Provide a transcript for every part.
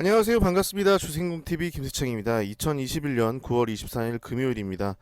안녕하세요. 반갑습니다. 주생공TV 김세창입니다. 2021년 9월 24일 금요일입니다.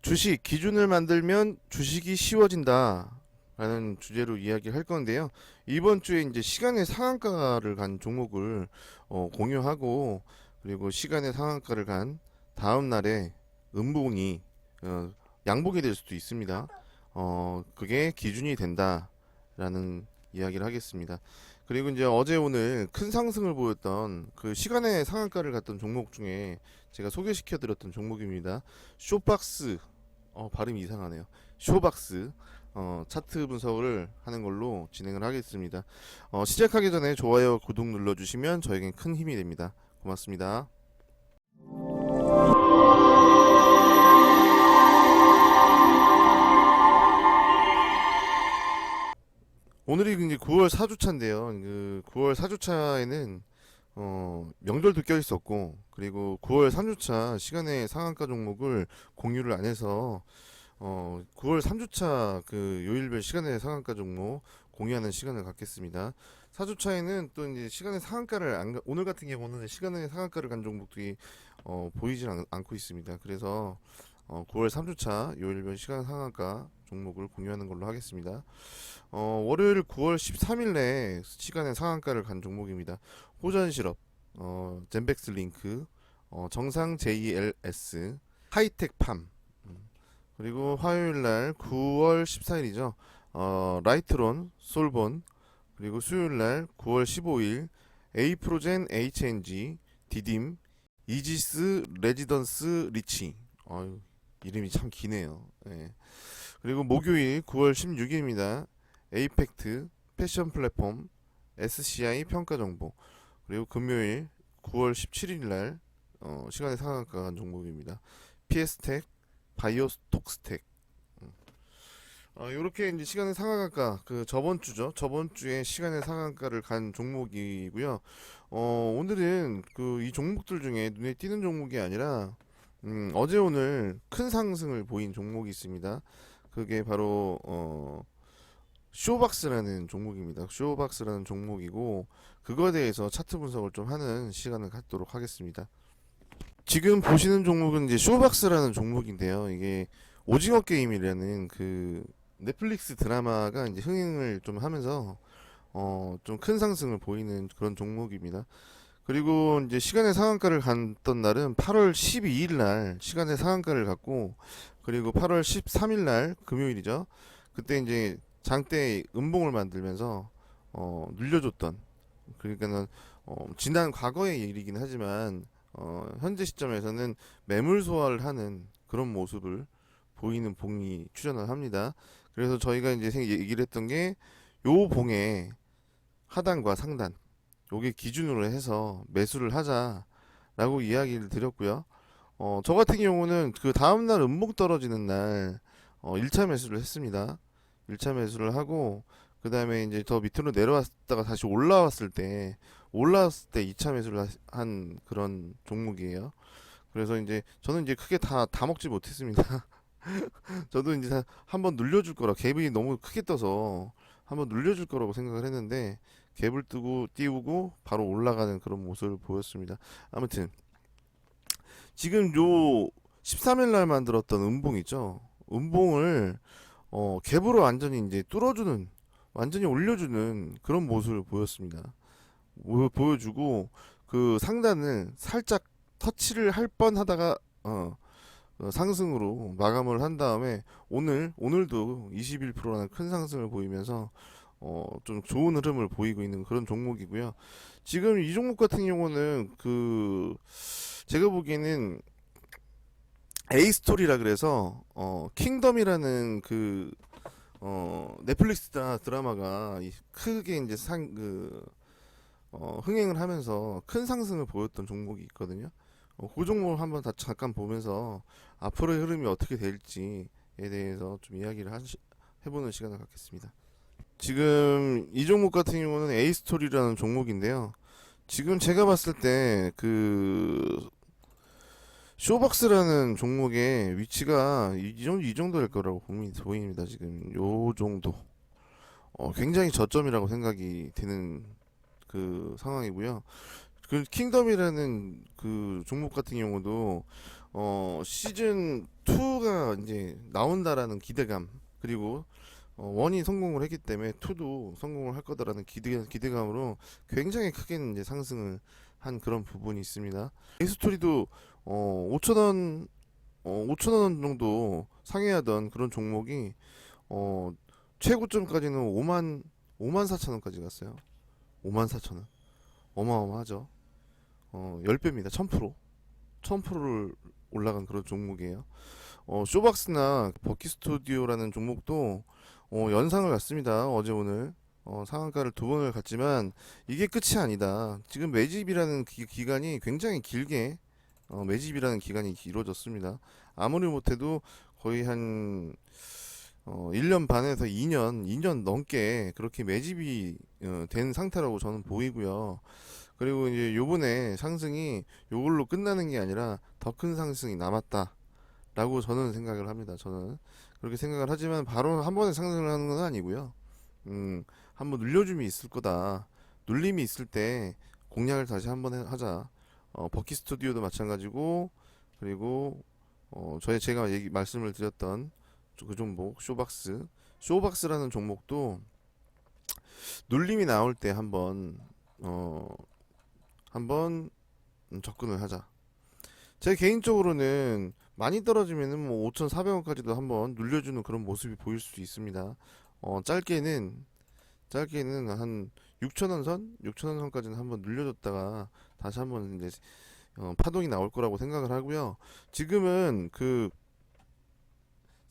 주식 기준을 만들면 주식이 쉬워진다. 라는 주제로 이야기를 할 건데요. 이번 주에 이제 시간의 상한가를 간 종목을 어, 공유하고 그리고 시간의 상한가를 간 다음 날에 음봉이 어, 양봉이 될 수도 있습니다. 어, 그게 기준이 된다라는 이야기를 하겠습니다. 그리고 이제 어제 오늘 큰 상승을 보였던 그 시간의 상한가를 갔던 종목 중에 제가 소개시켜 드렸던 종목입니다. 쇼박스 어 발음이 이상하네요. 쇼박스 어 차트 분석을 하는 걸로 진행을 하겠습니다. 어 시작하기 전에 좋아요, 구독 눌러 주시면 저에겐 큰 힘이 됩니다. 고맙습니다. 오늘이 이제 9월 4주차인데요. 그 9월 4주차에는 어, 명절도 껴 있었고 그리고 9월 3주차 시간의 상한가 종목을 공유를 안 해서 어, 9월 3주차 그 요일별 시간의 상한가 종목 공유하는 시간을 갖겠습니다. 4주차에는 또 이제 시간의 상한가를 안, 가- 오늘 같은 경우는 시간의 상한가를 간 종목들이 어, 보이질 않, 않고 있습니다. 그래서 어, 9월 3주차 요일별 시간 상한가 종목을 공유하는 걸로 하겠습니다. 어, 월요일 9월 13일에 시간의 상한가를 간 종목입니다. 호전실업, 어, 젠백스 링크, 어, 정상 JLS, 하이텍팜, 음, 그리고 화요일 날 9월 14일이죠. 어, 라이트론, 솔본, 그리고 수요일 날 9월 15일 에이프로젠 HNG, 디딤, 이지스 레지던스 리치. 어유 이름이 참 기네요. 예. 그리고 목요일 9월 16일입니다. 에이펙트, 패션 플랫폼, SCI 평가 정보. 그리고 금요일 9월 17일 날 어, 시간의 상한가 간 종목입니다. PS텍, 바이오톡스텍. 음. 어, 요렇게 이제 시간의 상한가 그 저번 주죠. 저번 주에 시간의 상한가를 간 종목이고요. 어, 오늘은 그 이 종목들 중에 눈에 띄는 종목이 아니라 음, 어제 오늘 큰 상승을 보인 종목이 있습니다. 그게 바로 어, 쇼박스라는 종목입니다. 쇼박스라는 종목이고 그거에 대해서 차트 분석을 좀 하는 시간을 갖도록 하겠습니다. 지금 보시는 종목은 이제 쇼박스라는 종목인데요. 이게 오징어 게임이라는 그 넷플릭스 드라마가 이제 흥행을 좀 하면서 어, 좀 큰 상승을 보이는 그런 종목입니다. 그리고 이제 시간의 상한가를 갔던 날은 8월 12일 날 시간의 상한가를 갔고 그리고 8월 13일 날 금요일이죠. 그때 이제 장대 음봉을 만들면서 어, 눌려줬던 그러니까는 어, 지난 과거의 일이긴 하지만 어, 현재 시점에서는 매물 소화를 하는 그런 모습을 보이는 봉이 출현을 합니다. 그래서 저희가 이제 생- 얘기를 했던 게 요 봉의 하단과 상단 요게 기준으로 해서 매수를 하자라고 이야기를 드렸고요. 어, 저 같은 경우는 그 다음날 음봉 떨어지는 날 어, 1차 매수를 했습니다. 1차 매수를 하고 그 다음에 이제 더 밑으로 내려왔다가 다시 올라왔을 때 올라왔을 때 2차 매수를 하- 한 그런 종목이에요. 그래서 이제 저는 이제 크게 다 다 먹지 못했습니다. 저도 이제 다 한번 눌려줄 거라 갭이 너무 크게 떠서 한번 눌려줄 거라고 생각을 했는데 갭을 뜨고 띄우고 바로 올라가는 그런 모습을 보였습니다. 아무튼 지금 요 13일 날 만들었던 음봉 있죠. 음봉을 어, 갭으로 완전히 이제 뚫어주는 완전히 올려주는 그런 모습을 보였습니다. 보- 보여주고 그 상단을 살짝 터치를 할 뻔하다가 어, 어, 상승으로 마감을 한 다음에 오늘 오늘도 21%라는 큰 상승을 보이면서 어, 좀 좋은 흐름을 보이고 있는 그런 종목이고요. 지금 이 종목 같은 경우는 그 제가 보기에는 A 스토리라 그래서 어, 킹덤이라는 그 어, 넷플릭스 드- 드라마가 이- 크게 이제 상 그 어, 흥행을 하면서 큰 상승을 보였던 종목이 있거든요. 어, 그 종목을 한번 다 잠깐 보면서 앞으로의 흐름이 어떻게 될지에 대해서 좀 이야기를 하시, 해보는 시간을 갖겠습니다. 지금 이 종목 같은 경우는 A 스토리라는 종목인데요. 지금 제가 봤을 때 그 쇼박스라는 종목의 위치가 이 정도 이 정도 될 거라고 보입니다. 지금 요 정도. 어, 굉장히 저점이라고 생각이 드는 그 상황이고요. 그 킹덤이라는 그 종목 같은 경우도 어 시즌 2가 이제 나온다라는 기대감 그리고 어, 원이 성공을 했기 때문에 2도 성공을 할 거다라는 기대 기대감으로 굉장히 크게 이제 상승을 한 그런 부분이 있습니다. 이 스토리도 어 5천 원 어, 5천 원 정도 상회하던 그런 종목이 어 최고점까지는 5만 5만 4천 원까지 갔어요. 5만 4천 원. 어마어마하죠. 어, 10배입니다. 1000%. 1000%를 올라간 그런 종목이에요. 어, 쇼박스나 버키 스튜디오라는 종목도 어, 연상을 갔습니다. 어제 오늘. 어, 상한가를 두 번을 갔지만 이게 끝이 아니다. 지금 매집이라는 기, 기간이 굉장히 길게 어, 매집이라는 기간이 이루어졌습니다. 아무리 못해도 거의 한 어, 1년 반에서 2년, 2년 넘게 그렇게 매집이 어, 된 상태라고 저는 보이고요. 그리고 이제 요번에 상승이 요걸로 끝나는 게 아니라 더 큰 상승이 남았다 라고 저는 생각을 합니다. 저는 그렇게 생각을 하지만 바로 한 번에 상승을 하는 건 아니고요. 음, 한번 눌려줌이 있을 거다. 눌림이 있을 때 공략을 다시 한번 해- 하자. 어, 버키 스튜디오도 마찬가지고 그리고 어, 저희 제가 얘기 말씀을 드렸던 그 종목 쇼박스 쇼박스라는 종목도 눌림이 나올 때 한번 어 한번 음, 접근을 하자. 제 개인적으로는 많이 떨어지면은 뭐 5,400원까지도 한번 눌려주는 그런 모습이 보일 수 있습니다. 어 짧게는 짧게는 한 6,000원 선, 6,000원 선까지는 한번 눌려줬다가 다시 한번 이제 어, 파동이 나올 거라고 생각을 하고요. 지금은 그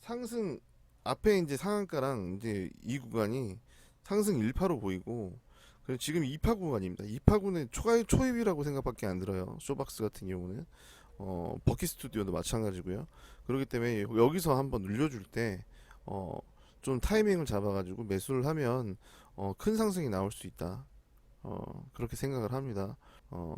상승 앞에 이제 상한가랑 이제 이 구간이 상승 1파로 보이고 그리고 지금 2파 구간입니다. 2파 구는 초가 초입이라고 생각밖에 안 들어요. 쇼박스 같은 경우는 어, 버키 스튜디오도 마찬가지고요. 그렇기 때문에 여기서 한번 눌려줄 때 어, 좀 타이밍을 잡아가지고 매수를 하면 어, 큰 상승이 나올 수 있다. 어, 그렇게 생각을 합니다. 어,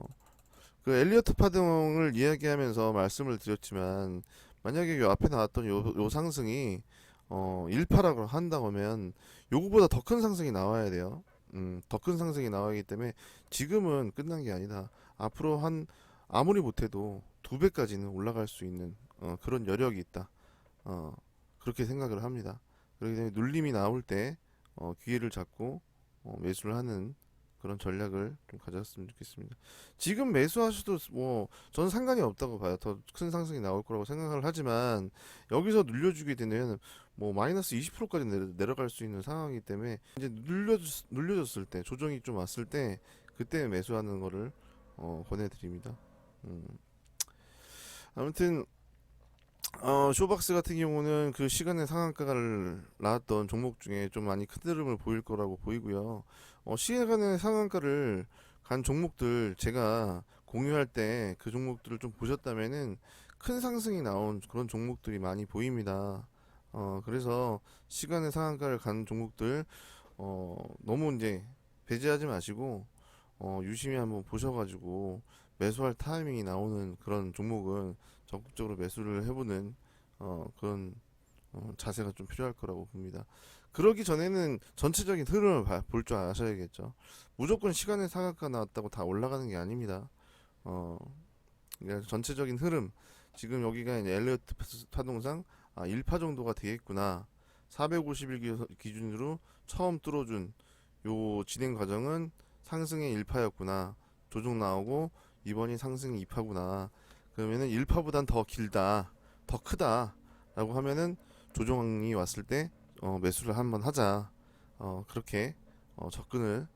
그 엘리어트 파동을 이야기하면서 말씀을 드렸지만 만약에 요 앞에 나왔던 요, 요 상승이 어, 1파라고 한다고 하면 요거보다 더 큰 상승이 나와야 돼요. 음, 더 큰 상승이 나와야기 때문에 지금은 끝난 게 아니다. 앞으로 한 아무리 못해도 두 배까지는 올라갈 수 있는 어, 그런 여력이 있다. 어, 그렇게 생각을 합니다. 그렇기 때문에 눌림이 나올 때 어, 기회를 잡고 어, 매수를 하는 그런 전략을 좀 가졌으면 좋겠습니다. 지금 매수하셔도 뭐 저는 상관이 없다고 봐요. 더 큰 상승이 나올 거라고 생각을 하지만 여기서 눌려주게 되면 뭐 마이너스 20%까지 내려, 내려갈 수 있는 상황이기 때문에 이제 눌려 눌려졌을 때 조정이 좀 왔을 때 그때 매수하는 거를 어, 권해드립니다. 음. 아무튼 어, 쇼박스 같은 경우는 그 시간에 상한가를 나왔던 종목 중에 좀 많이 큰 흐름을 보일 거라고 보이고요. 어, 시간의 상한가를 간 종목들 제가 공유할 때 그 종목들을 좀 보셨다면은 큰 상승이 나온 그런 종목들이 많이 보입니다. 어, 그래서 시간의 상한가를 간 종목들 어, 너무 이제 배제하지 마시고 어, 유심히 한번 보셔가지고 매수할 타이밍이 나오는 그런 종목은 적극적으로 매수를 해보는 어, 그런 어, 자세가 좀 필요할 거라고 봅니다. 그러기 전에는 전체적인 흐름을 볼 줄 아셔야겠죠. 무조건 시간의 상한가 나왔다고 다 올라가는 게 아닙니다. 어, 전체적인 흐름 지금 여기가 엘리어트 파동상 아, 1파 정도가 되겠구나. 451 기준으로 처음 뚫어준 요 진행 과정은 상승의 1파였구나. 조정 나오고 이번이 상승 2파구나. 그러면은 1파보단 더 길다. 더 크다. 라고 하면은 조정이 왔을 때 어, 매수를 한번 하자. 어, 그렇게 어, 접근을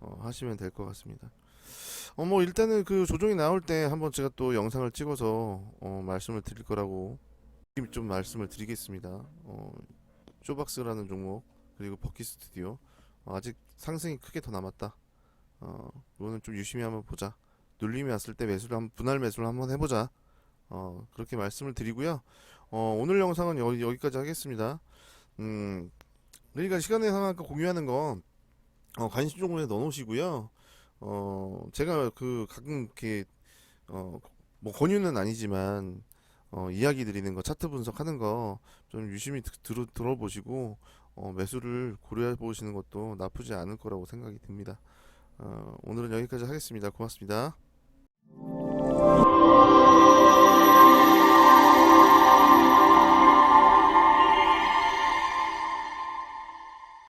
어, 하시면 될 것 같습니다. 어, 뭐 일단은 그 조정이 나올 때 한번 제가 또 영상을 찍어서 어, 말씀을 드릴 거라고 좀 말씀을 드리겠습니다. 어, 쇼박스라는 종목 그리고 버키 스튜디오 어, 아직 상승이 크게 더 남았다. 어, 이거는 좀 유심히 한번 보자. 눌림이 왔을 때 매수를 한 분할 매수를 한번 해보자. 어, 그렇게 말씀을 드리고요. 어, 오늘 영상은 여기, 여기까지 하겠습니다. 음, 그러니까 시간의 상한가 공유하는 거 어, 관심 종목에 넣어놓으시고요. 어, 제가 그 가끔 이렇게 어, 뭐 권유는 아니지만 어, 이야기 드리는 거 차트 분석하는 거 좀 유심히 드, 들어, 들어보시고 어, 매수를 고려해 보시는 것도 나쁘지 않을 거라고 생각이 듭니다. 어, 오늘은 여기까지 하겠습니다. 고맙습니다.